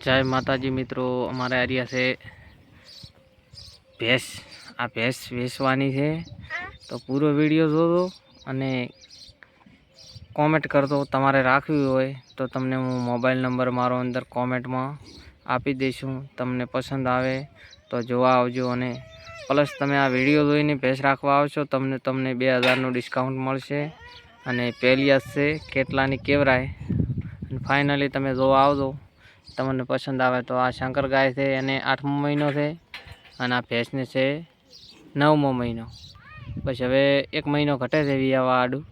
જય માતાજી મિત્રો, અમારે આર્યા છે ભેંસ. આ ભેંસ વેચવાની છે. તો પૂરો વીડિયો જોજો અને કોમેન્ટ કરજો. તમારે રાખવી હોય તો તમને હું મોબાઈલ નંબર મારો અંદર કોમેન્ટમાં આપી દઈશું. તમને પસંદ આવે તો જોવા આવજો અને પ્લસ તમે આ વીડિયો જોઈને ભેંસ રાખવા આવશો, તમને તમને બે હજારનું ડિસ્કાઉન્ટ મળશે. અને પહેલી છે કેટલાની કેવરાય. ફાઇનલી તમે જોવા આવજો. તમને પસંદ આવે તો આ શંકર ગાય છે, એને આઠમો મહિનો છે અને આ ભેંસને છે નવમો મહિનો. બસ હવે એક મહિનો ઘટે છે વિયાવા આડું.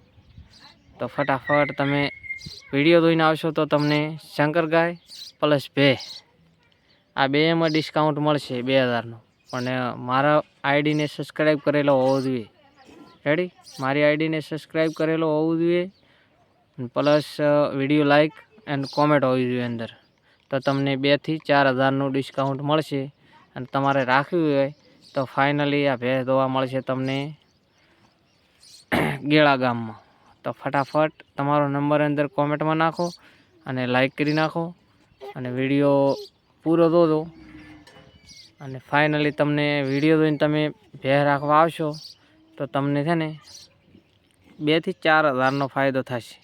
તો ફટાફટ તમે વીડિયો જોઈને આવશો તો તમને શંકર ગાય પ્લસ ભે આ બેમાં ડિસ્કાઉન્ટ મળશે બે હજારનો. પણ મારા આઈડીને સબસ્ક્રાઈબ કરેલો હોવો જોઈએ. રેડી મારી આઈડીને સબસ્ક્રાઈબ કરેલો હોવું જોઈએ. Plus video like and comment હોવી જોઈએ અંદર. તો તમને બેથી ચાર હજારનું ડિસ્કાઉન્ટ મળશે અને તમારે રાખવી હોય તો ફાઇનલી આ ભેંસ દોવા મળશે તમને ગેળા ગામમાં. તો ફટાફટ તમારો નંબર અંદર કોમેન્ટમાં નાખો અને લાઈક કરી નાખો અને વીડિયો પૂરો જોજો. અને ફાઇનલી તમને વીડિયો જોઈને તમે ભેર રાખવા આવશો તો તમને છે ને બેથી ચાર હજારનો ફાયદો થશે.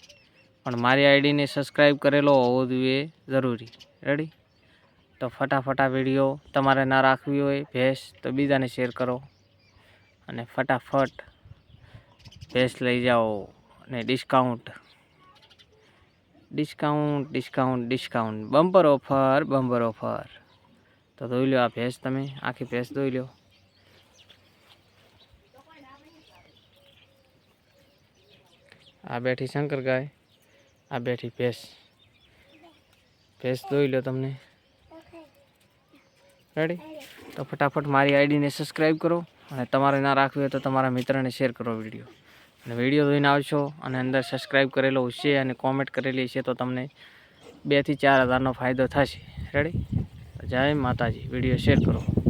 પણ મારી આઈડીને સબસ્ક્રાઈબ કરેલો હોવો જોઈએ જરૂરી. રેડી તો ફટાફટ આ વીડિયો તમારે ના રાખવી હોય, ભેંસ, તો બીજાને શેર કરો. અને ફટાફટ ભેંસ લઈ જાઓ અને discount discount discount discount bumper offer bumper offer તો ધોઈ લો આ ભેંસ તમે, આખી ભેંસ ધોઈ લો આ બેઠી શંકર ગાય આ બેઠી ભેંસ. ભેંસ જોઈ લો તમને. રેડી તો ફટાફટ મારી આઈડીને સબસ્ક્રાઈબ કરો અને તમારે ના રાખવી હોય તો તમારા મિત્રને શેર કરો વીડિયો અને વીડિયો જોઈને આવશો અને અંદર સબસ્ક્રાઈબ કરેલો હશે અને કોમેન્ટ કરેલી હશે તો તમને બેથી ચાર હજારનો ફાયદો થશે. રેડી જય માતાજી. વીડિયો શેર કરો.